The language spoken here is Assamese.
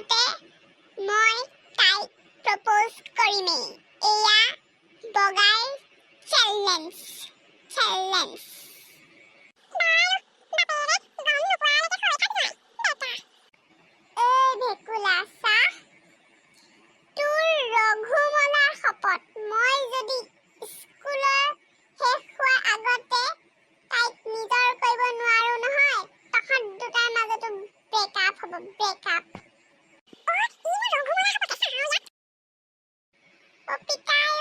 প্ৰথমতে মই তাইক প্ৰপ'জ কৰিমেই। এয়া বগাই চেলেঞ্জ চেলেঞ্জ Break up. ஒப்பித்தாய்